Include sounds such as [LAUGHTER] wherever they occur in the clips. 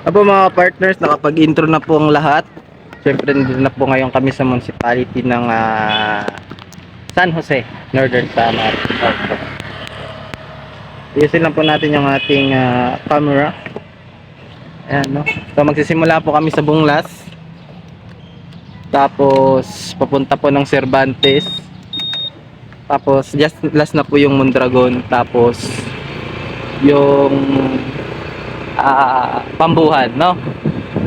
Apo mga partners, nakapag-intro na po ang lahat. Siyempre, nandito na po ngayon kami sa municipality ng ah, San Jose, Northern Samar. Ayusin lang po natin yung ating ah, camera. Ayan, no? So, magsisimula po kami sa Bunglas. Tapos, papunta po ng Cervantes. Tapos, just last na po yung Mondragon. Tapos, yung pambuhan, no?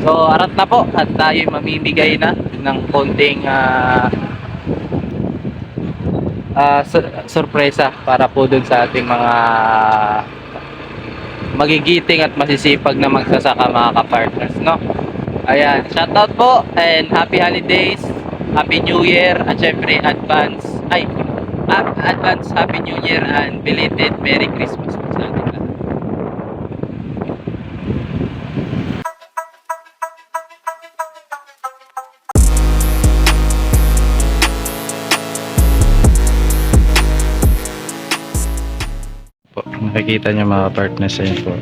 So, arat na po at tayo mamimigay na ng konting ah, ah, sur- sorpresa para po dun sa ating mga magigiting at masisipag na magsasaka mga ka-partners, no? Ayan, shoutout po and happy holidays, happy new year at syempre advance, ay, advance happy new year and belated merry Christmas sa ating lahat. Po. Nakikita niyo mga partners sa po.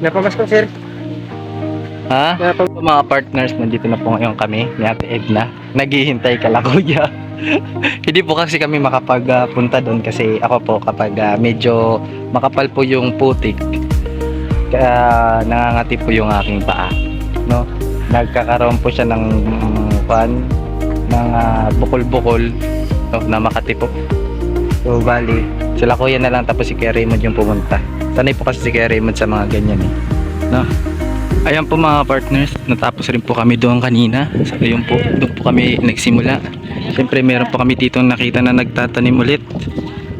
Napamas ko, sir. Ha? Po mga partners, nandito na po ngayon kami ni Ate Edna. Naghihintay ka lang [LAUGHS] kuya. Hindi po kasi kami makapagpunta doon kasi ako po kapag ah, medyo makapal po yung putik, kaya nangangati po yung aking paa. No? Nagkakaroon po siya ng mm, pan, ng ah, bukol-bukol no, na makati po. So bali, sila kuya na lang tapos si Kuya Raymond yung pumunta. Sanay po kasi si Kuya Raymond sa mga ganyan eh. No? Ayan po mga partners, natapos rin po kami doon kanina. So ayun po, doon po kami nagsimula. Siyempre meron po kami dito nakita na nagtatanim ulit.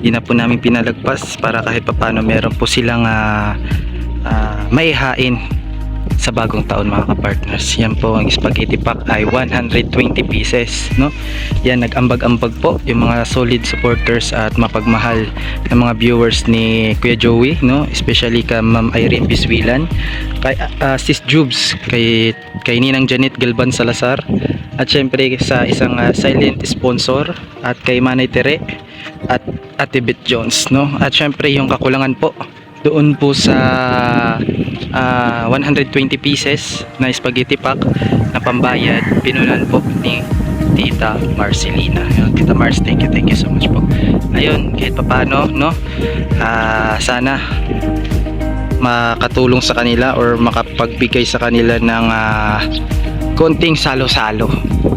Di na po namin pinalagpas para kahit papano meron po silang ah, ah, maihain sa bagong taon mga ka-partners. Yan po ang spaghetti pack ay 120 pieces. No? Yan, nag-ambag-ambag po yung mga solid supporters at mapagmahal ng mga viewers ni Kuya Joey, no? Especially ka Ma'am Irene Biswilan, kay ah, Sis Jubes, kay kay Ninang Janet Galban Salazar, at syempre sa isang ah, silent sponsor at kay Manay Tere at Ate Beth Jones, no? At syempre yung kakulangan po doon po sa ah, 120 pieces na spaghetti pack na pambayad pinunan po ni Tita Marcelina. Ayun, Tita Mars, thank you, thank you so much po. Ayun, kahit papano, no? Ah, sana makatulong sa kanila or makapagbigay sa kanila ng ah, konting salo-salo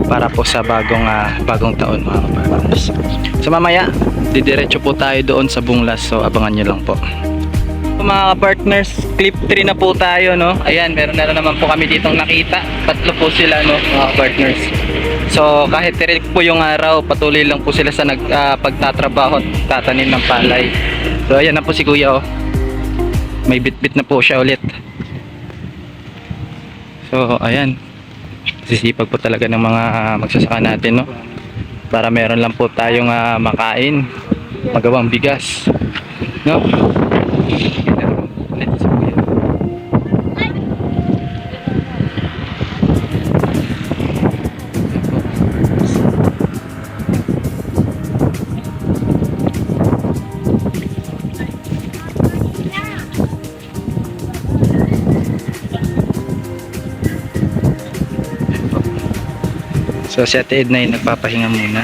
para po sa bagong ah, bagong taon mga kapartners. So mamaya, didiretso po tayo doon sa Bunglas so abangan nyo lang po. So, mga partners, clip 3 na po tayo no. Ayan, meron na naman po kami ditong nakita. Tatlo po sila no, mga partners. So kahit tirik po yung araw, patuloy lang po sila sa nag ah, pagtatrabaho at tatanim ng palay. So ayan na po si Kuya oh. May bit-bit na po siya ulit. So ayan. Sisipag po talaga ng mga magsasaka natin no. Para meron lang po tayong ah, makain, magawang bigas. No? So si Ate Edna ay nagpapahinga muna.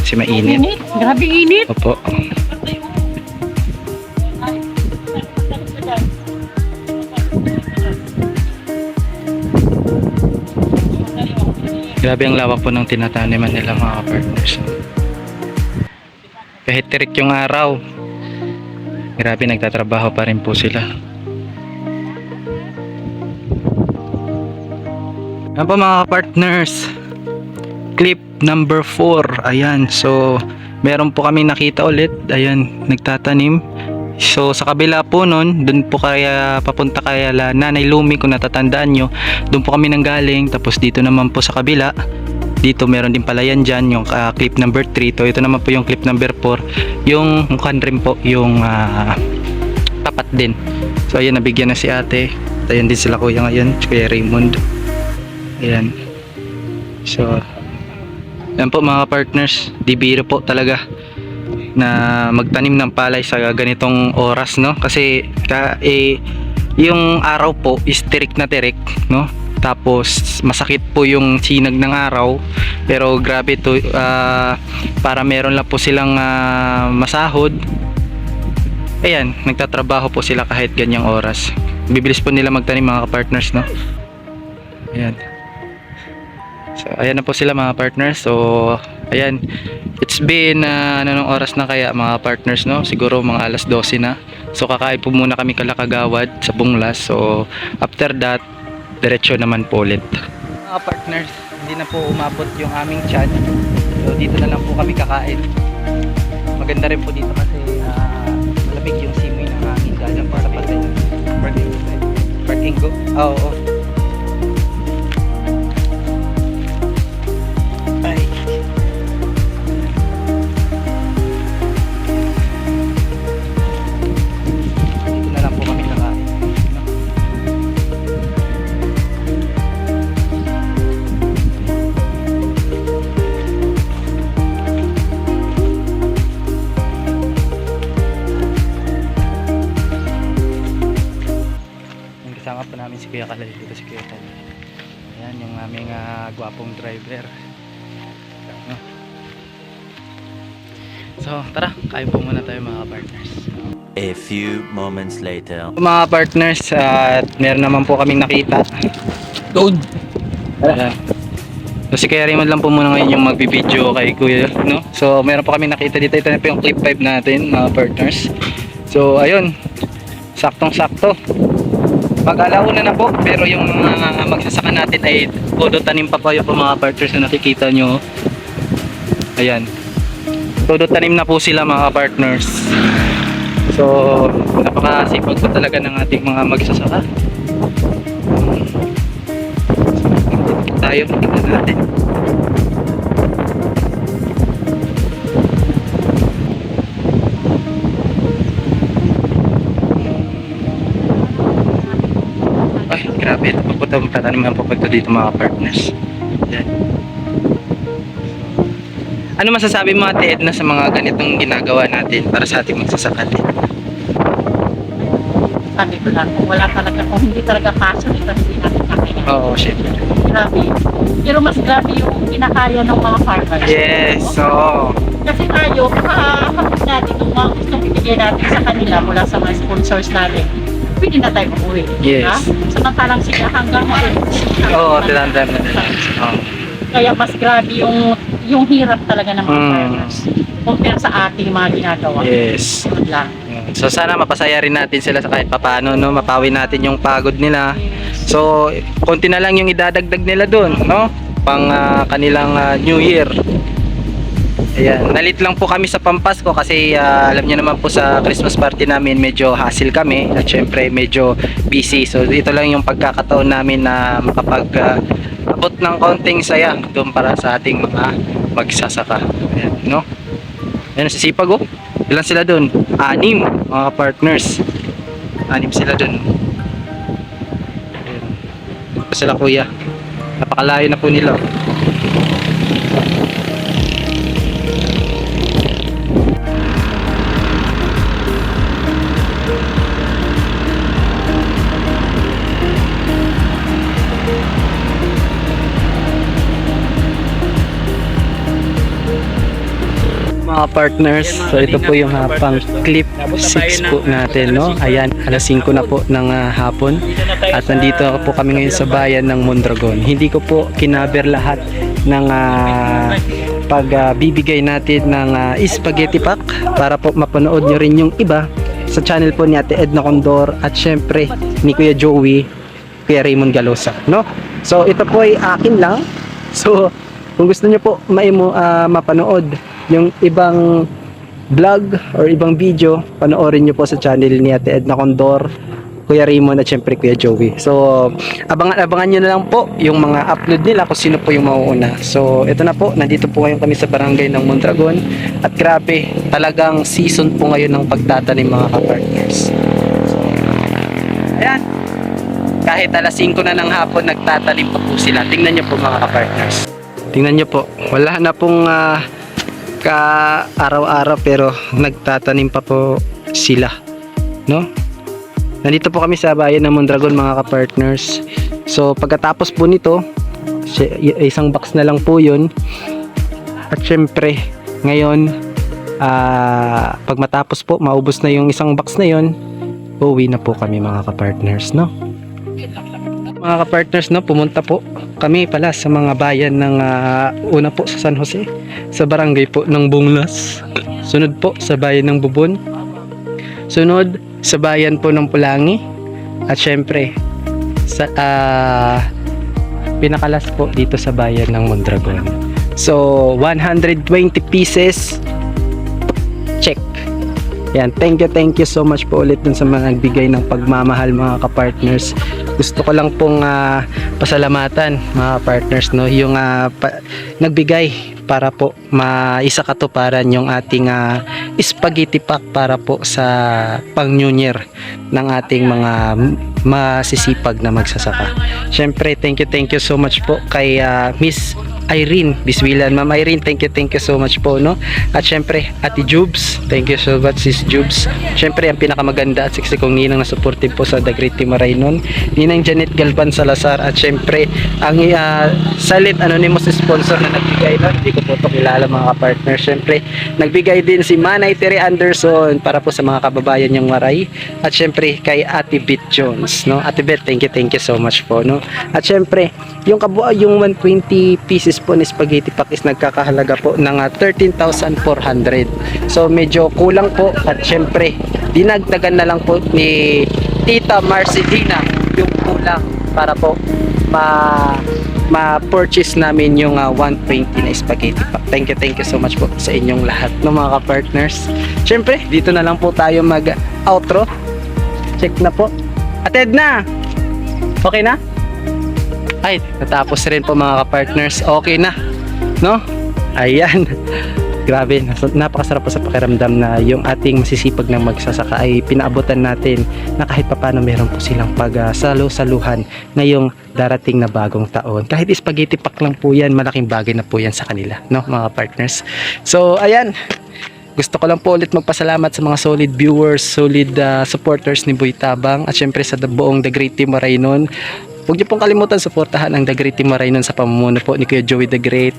Kasi mainit. Init. Grabe init. Opo. Grabe ang lawak po ng tinataniman nila mga partners. Kahit tirik yung araw, grabe nagtatrabaho pa rin po sila. Yan po mga partners, clip number 4 ayan so meron po kami nakita ulit ayan nagtatanim so sa kabila po nun dun po kaya papunta kaya la Nanay Lumi kung natatandaan nyo dun po kami nanggaling. Tapos dito naman po sa kabila dito meron din pala yan dyan yung ah, clip number 3 to ito naman po yung clip number 4 yung mukhan rin po yung ah, tapat din. So ayan nabigyan na si ate. At ayan din sila kuya ngayon kuya Raymond. Ayan. So yan po mga partners, di biro po talaga. Na magtanim ng palay sa ganitong oras no? Kasi ka, eh, yung araw po is tirik na tirik no? Tapos masakit po yung sinag ng araw. Pero grabe to ah, para meron lang po silang ah, masahod. Ayan nagtatrabaho po sila kahit ganyang oras. Bibilis po nila magtanim mga partners no? Ayan. So ayan na po sila mga partners so ayan. It's been ah, ano nung oras na kaya mga partners no? Siguro mga alas 12 na. So kakain po muna kami kalakagawad sa bunglas. So after that diretso naman po ulit. Mga partners hindi na po umabot yung aming chan. So dito na lang po kami kakain. Maganda rin po dito kasi ah, malamig yung simoy ng hangin galing po sa patay parking go oo. oo ay Ayan yung aming ah, gwapong driver. No? So tara, kain po muna tayo mga partners. A few moments later. Mga partners, at meron naman po kaming nakita. Doon! Ayan. So si Kuya Raymond lang po muna ngayon yung magbibideo kay Kuya, no? So meron po kami nakita dito, ito na po yung clip 5 natin, mga partners. So ayun, saktong-sakto. Mag-alauna na po, pero yung mga magsasaka natin ay todo tanim pa po mga partners na nakikita nyo. Ayan. Todo tanim na po sila mga partners. So, napakasipag po talaga ng ating mga magsasaka. So, tayo, tingnan natin. Ay, grabe. Ito po ito dito mga partners. Yan. Ano masasabi mo ate Edna sa mga ganitong ginagawa natin para sa ating magsasaka din? sabi ko lang, kung wala talaga, kung hindi talaga passion, ito hindi natin kaya. Oo, syempre. Grabe. Pero mas grabe yung kinakaya ng mga farmers. Yes, oo. Kasi tayo, makakapit natin yung mga gusto bibigyan natin sa kanila mula sa mga sponsors natin. Pwede na tayo umuwi. Yes. Ha? Samantalang sila hanggang ngayon. Oo, tinatandaan na nila. Kaya mas grabe yung yung hirap talaga ng mga Mm. farmers compare sa ating mga ginagawa. Yes. Yun lang. So sana mapasaya rin natin sila sa kahit papano, no? Mapawi natin yung pagod nila. So, konti na lang yung idadagdag nila doon, no? Pang ah, kanilang ah, New Year. Ayan, nalit lang po kami sa Pampasko kasi ah, alam niyo naman po sa Christmas party namin medyo hassle kami at syempre medyo busy. So ito lang yung pagkakataon namin na makapag ah, abot ng konting saya doon para sa ating mga magsasaka. Ayan, no? Ayan, sisipag oh. Ilan sila doon? Anim, mga partners. Anim sila doon. Ayan. Ito sila kuya. Napakalayo na po nila. Mga partners. So ito po yung uh, clip 6 po natin no? Ayan alas 5 na po ng ah, hapon. At nandito po kami ngayon sa bayan ng Mondragon. Hindi ko po kinaber lahat ng ah, pagbibigay natin ng ah, spaghetti pack para po mapanood nyo rin yung iba sa channel po ni Ate Edna Condor at syempre ni Kuya Joey Kuya Raymond Galosa no? So ito po ay akin lang. So kung gusto nyo po maimo, ah, mapanood yung ibang vlog or ibang video, panoorin nyo po sa channel ni Ate Edna Condor, Kuya Raymond at syempre Kuya Joey. So, abangan-abangan nyo na lang po yung mga upload nila kung sino po yung mauuna. So, ito na po, nandito po ngayon kami sa barangay ng Mondragon at grabe, talagang season po ngayon ng pagtatanim mga ka-partners. So, ayan, kahit alas 5 na ng hapon nagtatanim pa po sila. Tingnan nyo po mga ka-partners. Tingnan nyo po, wala na pong ah, ka araw-araw pero nagtatanim pa po sila. No? Nandito po kami sa bayan ng Mondragon mga ka-partners. So pagkatapos po nito, isang box na lang po yun. At syempre, ngayon, ah, pag matapos po, maubos na yung isang box na yun, uuwi na po kami mga ka-partners, no? Mga ka-partners, no, pumunta po kami pala sa mga bayan ng ah, una po sa San Jose, sa barangay po ng Bunglas. Sunod po sa bayan ng Bubon. Sunod sa bayan po ng Pulangi. At syempre, sa ah, pinakalas po dito sa bayan ng Mondragon. So, 120 pieces. Check. Yan, thank you, thank you so much po ulit dun sa mga nagbigay ng pagmamahal mga ka-partners. Gusto ko lang pong ah, pasalamatan mga partners no, yung ah, pa- nagbigay para po maisakatuparan yung ating ah, spaghetti pack para po sa pang New Year ng ating mga masisipag na magsasaka. Syempre, thank you, thank you so much po kay ah, Miss Irene Biswilan. Ma'am Irene, thank you, thank you so much po, no? At syempre, Ate Jubes, thank you so much, Sis Jubes. Syempre, ang pinakamaganda at siksi kong ninang na supportive po sa The Great Team Marainon. Ninang Janet Galvan Salazar at syempre, ang uh, Silent Anonymous sponsor na nagbigay nun. Hindi ko po ito kilala mga partner. Syempre, nagbigay din si Manay Terry Anderson para po sa mga kababayan niyang Maray. At syempre, kay Ate Bit Jones, no? Ate Bit, thank you, thank you so much po, no? At syempre, yung kabuo, yung 120 pieces ni spaghetti pack is nagkakahalaga po ng ah, 13,400. So medyo kulang po at syempre dinagdagan na lang po ni Tita Marcelina yung kulang para po ma ma-purchase namin yung ah, 120 na spaghetti pack. Thank you, thank you so much po sa inyong lahat ng mga ka-partners. Syempre, dito na lang po tayo mag-outro. Check na po. Ated na! Okay na? Ay, natapos rin po mga ka-partners. Okay na. No? Ayan. [LAUGHS] Grabe, napakasarap po sa pakiramdam na yung ating masisipag na magsasaka ay pinaabutan natin na kahit papano meron po silang pagsalo-saluhan ngayong darating na bagong taon. Kahit spaghetti pack lang po yan, malaking bagay na po yan sa kanila, no mga partners. So, ayan. Gusto ko lang po ulit magpasalamat sa mga solid viewers, solid ah, supporters ni Boy Tabang at syempre sa buong The Great Team Marainon. Huwag niyo pong kalimutan suportahan ang The Great Team sa pamumuno po ni Kuya Joey The Great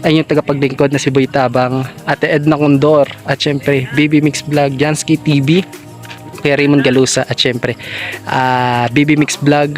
ay yung tagapaglingkod na si Boy Tabang, Ate Edna Condor, at syempre, Baby Mix Vlog, Jansky TV, Kuya Raymond Galusa, at syempre, ah Baby Mix Vlog,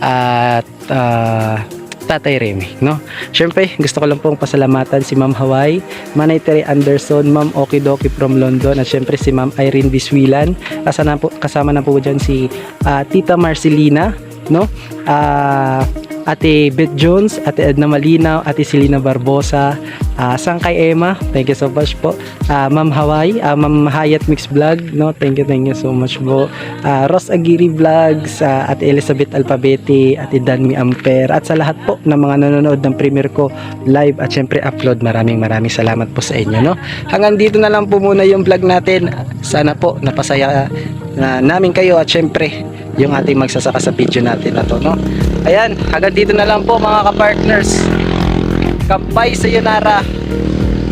at ah, Tatay Remy, no? Syempre, gusto ko lang pong pasalamatan si Ma'am Hawaii, Manay Terry Anderson, Ma'am Okidoki from London, at syempre si Ma'am Irene Biswilan. Kasama na po, kasama na po dyan si ah, Tita Marcelina, no? Ah, Ate Beth Jones, Ate Edna Malinaw, Ate Selena Barbosa, ah Sangkay Emma, thank you so much po. Ah, Ma'am Hawaii, ah, Ma'am Hayat Mix Vlog, no, thank you, thank you so much po. Ah, Ross Aguirre Vlogs, ah, Ate Elizabeth Alpabeti, Ate Danmi Amper, at sa lahat po ng mga nanonood ng premiere ko live at syempre upload, maraming maraming salamat po sa inyo, no. Hanggang dito na lang po muna yung vlog natin. Sana po napasaya na namin kayo at syempre yung ating magsasaka sa video natin na to, no? Ayan, hanggang dito na lang po mga ka-partners. Kampay sa Yonara.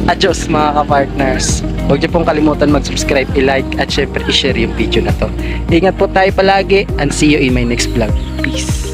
Adios mga ka-partners. Huwag niyo pong kalimutan mag-subscribe, i-like at syempre i-share yung video na to. Ingat po tayo palagi and see you in my next vlog. Peace.